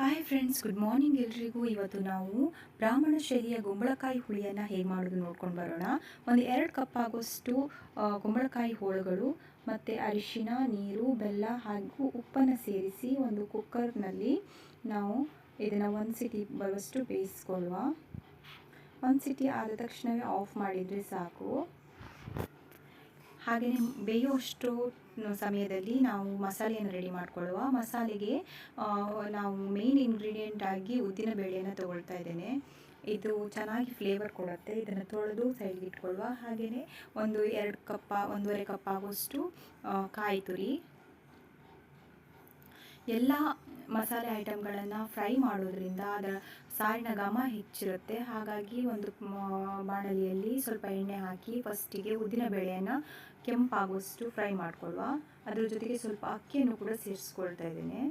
Hi friends good morning ಎಲ್ರಿಗೂ. ಇವತ್ತು ನಾವು ಬ್ರಾಹ್ಮಣ ಶೈಲಿಯ ಗುಂಬಳಕಾಯಿ ಹುಳಿಯನ್ನು ಹೇಗೆ ಮಾಡೋದು ನೋಡ್ಕೊಂಡು ಬರೋಣ. ಒಂದು ಎರಡು ಕಪ್ ಆಗೋಷ್ಟು ಗುಂಬಳಕಾಯಿ ಹೋಳುಗಳು ಮತ್ತು ಅರಿಶಿನ, ನೀರು, ಬೆಲ್ಲ ಹಾಗೂ ಉಪ್ಪನ್ನು ಸೇರಿಸಿ ಒಂದು ಕುಕ್ಕರ್ನಲ್ಲಿ ನಾವು ಇದನ್ನು ಒಂದು ಸಿಟಿ ಬರುವಷ್ಟು ಬೇಯಿಸ್ಕೊಳ್ಳುವ ಒಂದು ಸಿಟಿ ಆದ ತಕ್ಷಣವೇ ಆಫ್ ಮಾಡಿದರೆ ಸಾಕು. ಹಾಗೆಯೇ ಬೇಯುವಷ್ಟು ಸಮಯದಲ್ಲಿ ನಾವು ಮಸಾಲೆಯನ್ನು ರೆಡಿ ಮಾಡಿಕೊಳ್ಳುವ. ಮಸಾಲೆಗೆ ನಾವು ಮೇನ್ ಇಂಗ್ರೀಡಿಯೆಂಟ್ ಆಗಿ ಉದ್ದಿನ ಬೇಳೆಯನ್ನು ತಗೊಳ್ತಾ ಇದ್ದೇನೆ. ಇದು ಚೆನ್ನಾಗಿ ಫ್ಲೇವರ್ ಕೊಡುತ್ತೆ. ಇದನ್ನು ತೊಳೆದು ಸೈಡ್ಗೆ ಇಟ್ಕೊಳ್ಳುವ. ಹಾಗೆಯೇ ಒಂದು ಎರಡು ಕಪ್ಪ, ಒಂದೂವರೆ ಕಪ್ ಆಗುವಷ್ಟು ಕಾಯಿ ತುರಿ ಎಲ್ಲ ಮಸಾಲೆ ಐಟಮ್ಗಳನ್ನು ಫ್ರೈ ಮಾಡೋದ್ರಿಂದ ಅದರ ಸಾರಿನ ಘಮ ಹೆಚ್ಚಿರುತ್ತೆ. ಹಾಗಾಗಿ ಒಂದು ಬಾಣಲಿಯಲ್ಲಿ ಸ್ವಲ್ಪ ಎಣ್ಣೆ ಹಾಕಿ ಫಸ್ಟಿಗೆ ಉದ್ದಿನ ಬೇಳೆಯನ್ನು ಕೆಂಪಾಗುವಷ್ಟು ಫ್ರೈ ಮಾಡ್ಕೊಳ್ಳುವ. ಅದರ ಜೊತೆಗೆ ಸ್ವಲ್ಪ ಅಕ್ಕಿಯನ್ನು ಕೂಡ ಸೇರಿಸ್ಕೊಳ್ತಾ ಇದ್ದೀನಿ.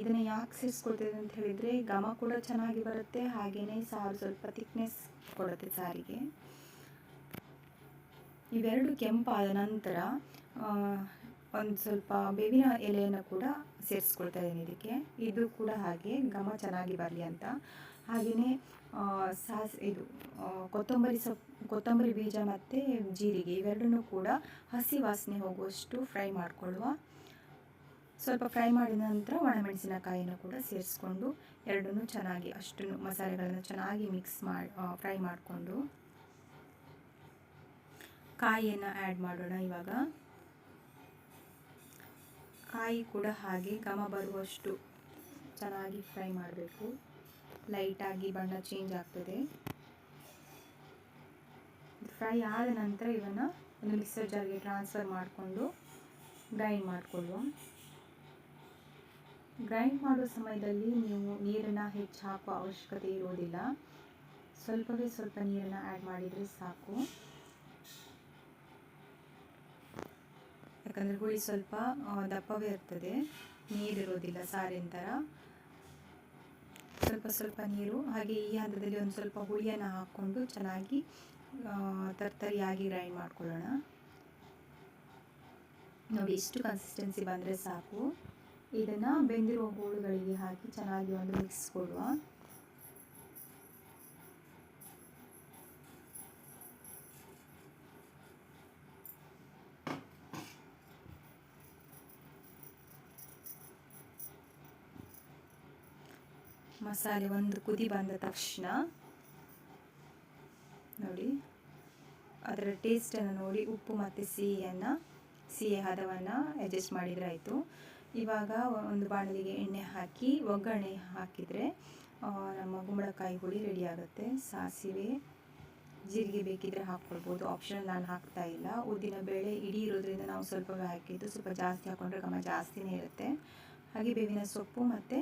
ಇದನ್ನು ಯಾಕೆ ಸೇರಿಸ್ಕೊಳ್ತಿದ್ದೇನೆ ಅಂತ ಹೇಳಿದರೆ ಘಮ ಕೂಡ ಚೆನ್ನಾಗಿ ಬರುತ್ತೆ ಹಾಗೆಯೇ ಸಾರು ಸ್ವಲ್ಪ ತಿಕ್ನೆಸ್ ಕೊಡುತ್ತೆ ಸಾರಿಗೆ. ಇವೆರಡು ಕೆಂಪಾದ ನಂತರ ಒಂದು ಸ್ವಲ್ಪ ಬೇವಿನ ಎಲೆಯನ್ನು ಕೂಡ ಸೇರಿಸ್ಕೊಳ್ತಾ ಇದ್ದೀನಿ ಇದಕ್ಕೆ. ಇದು ಕೂಡ ಹಾಗೆ ಘಮ ಚೆನ್ನಾಗಿ ಬರಲಿ ಅಂತ. ಹಾಗೆಯೇ ಸಾಸ್, ಇದು ಕೊತ್ತಂಬರಿ ಸೊಪ್ಪು ಕೊತ್ತಂಬರಿ ಬೀಜ ಮತ್ತು ಜೀರಿಗೆ ಇವೆರಡನ್ನೂ ಕೂಡ ಹಸಿ ವಾಸನೆ ಹೋಗುವಷ್ಟು ಫ್ರೈ ಮಾಡಿಕೊಳ್ಳುವ. ಸ್ವಲ್ಪ ಫ್ರೈ ಮಾಡಿದ ನಂತರ ಒಣಮೆಣಸಿನಕಾಯಿಯನ್ನು ಕೂಡ ಸೇರಿಸ್ಕೊಂಡು ಎರಡನ್ನೂ ಚೆನ್ನಾಗಿ ಅಷ್ಟು ಮಸಾಲೆಗಳನ್ನು ಚೆನ್ನಾಗಿ ಮಿಕ್ಸ್ ಮಾಡಿ ಫ್ರೈ ಮಾಡಿಕೊಂಡು. ಕಾಯಿಯನ್ನು ಆ್ಯಡ್ ಮಾಡೋಣ ಇವಾಗ. ಕಾಯಿ ಕೂಡ ಹಾಗೆ ಘಮ ಬರುವಷ್ಟು ಚೆನ್ನಾಗಿ ಫ್ರೈ ಮಾಡಬೇಕು. ಲೈಟಾಗಿ ಬಣ್ಣ ಚೇಂಜ್ ಆಗ್ತದೆ. ಫ್ರೈ ಆದ ನಂತರ ಇವನ್ನು ಒಂದು ಮಿಕ್ಸರ್ ಜಾರ್ಗೆ ಟ್ರಾನ್ಸ್ಫರ್ ಮಾಡಿಕೊಂಡು ಗ್ರೈಂಡ್ ಮಾಡಿಕೊಳ್ಳುವ. ಗ್ರೈಂಡ್ ಮಾಡೋ ಸಮಯದಲ್ಲಿ ನೀವು ನೀರನ್ನು ಹೆಚ್ಚು ಹಾಕುವ ಅವಶ್ಯಕತೆ ಇರೋದಿಲ್ಲ ಸ್ವಲ್ಪವೇ ಸ್ವಲ್ಪ ನೀರನ್ನು ಆ್ಯಡ್ ಮಾಡಿದರೆ ಸಾಕು. ಯಾಕಂದರೆ ಹುಳಿ ಸ್ವಲ್ಪ ದಪ್ಪವೇ ಇರ್ತದೆ. ನೀರಿರೋದಿಲ್ಲ, ಸಾರಿನ ಥರ ಸ್ವಲ್ಪ ಸ್ವಲ್ಪ ನೀರು, ಹಾಗೆ ಈ ಹಂತದಲ್ಲಿ ಒಂದು ಸ್ವಲ್ಪ ಹುಳಿಯನ್ನು ಹಾಕ್ಕೊಂಡು ಚೆನ್ನಾಗಿ ತರ್ತರಿಯಾಗಿ ಗ್ರೈಂಡ್ ಮಾಡ್ಕೊಳ್ಳೋಣ. ನೋಡಿ, ಇಷ್ಟು ಕನ್ಸಿಸ್ಟೆನ್ಸಿ ಬಂದರೆ ಸಾಕು. ಇದನ್ನು ಬೆಂದಿರುವ ಹೋಳುಗಳಿಗೆ ಹಾಕಿ ಚೆನ್ನಾಗಿ ಒಂದು ಮಿಕ್ಸ್ ಕೊಡುವ. ಮಸಾಲೆ ಒಂದು ಕುದಿ ಬಂದ ತಕ್ಷಣ ನೋಡಿ, ಅದರ ಟೇಸ್ಟನ್ನು ನೋಡಿ, ಉಪ್ಪು ಮತ್ತು ಸಿಹಿಯನ್ನು, ಸಿಹಿ ಹದವನ್ನು ಅಡ್ಜಸ್ಟ್ ಮಾಡಿದರೆ ಆಯಿತು. ಇವಾಗ ಒಂದು ಬಾಣಲಿಗೆ ಎಣ್ಣೆ ಹಾಕಿ, ಒಗ್ಗರಣೆ ಹಾಕಿದರೆ ನಮ್ಮ ಗುಂಬಳಕಾಯಿ ಹುಳಿ ರೆಡಿ ಆಗುತ್ತೆ. ಸಾಸಿವೆ, ಜೀರಿಗೆ ಬೇಕಿದ್ರೆ ಹಾಕ್ಕೊಳ್ಬೋದು ಆಪ್ಷನ್ ನಾನು ಹಾಕ್ತಾ ಇಲ್ಲ. ಉದ್ದಿನ ಬೇಳೆ ಇಡೀ ಇರೋದ್ರಿಂದ ನಾವು ಸ್ವಲ್ಪ ಹಾಕಿದ್ದು ಸ್ವಲ್ಪ ಜಾಸ್ತಿ ಹಾಕ್ಕೊಂಡ್ರೆ ಗಮ ಜಾಸ್ತಿನೇ ಇರುತ್ತೆ. ಹಾಗೆ ಬೇವಿನ ಸೊಪ್ಪು ಮತ್ತು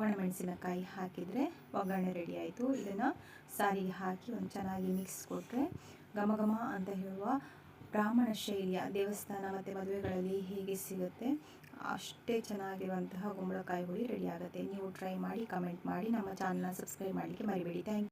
ಒಣಮೆಣಸಿನಕಾಯಿ ಹಾಕಿದರೆ ಒಗ್ಗರಣೆ ರೆಡಿ ಆಯಿತು. ಇದನ್ನು ಸಾರಿಗೆ ಹಾಕಿ ಒಂದು ಚೆನ್ನಾಗಿ ಮಿಕ್ಸ್ ಕೊಟ್ಟರೆ ಘಮ ಘಮ ಅಂತ ಹೇಳುವ ಬ್ರಾಹ್ಮಣ ಶೈಲಿಯ ದೇವಸ್ಥಾನ ಮತ್ತು ಮದುವೆಗಳಲ್ಲಿ ಹೇಗೆ ಸಿಗುತ್ತೆ. ಅಷ್ಟೇ ಚೆನ್ನಾಗಿರುವಂತಹ ಕುಂಬಳಕಾಯಿ ಹುಳಿ ರೆಡಿ ಆಗುತ್ತೆ. ನೀವು ಟ್ರೈ ಮಾಡಿ ಕಮೆಂಟ್ ಮಾಡಿ. ನಮ್ಮ ಚಾನಲ್ನ ಸಬ್ಸ್ಕ್ರೈಬ್ ಮಾಡಲಿಕ್ಕೆ ಮರಿಬೇಡಿ. ಥ್ಯಾಂಕ್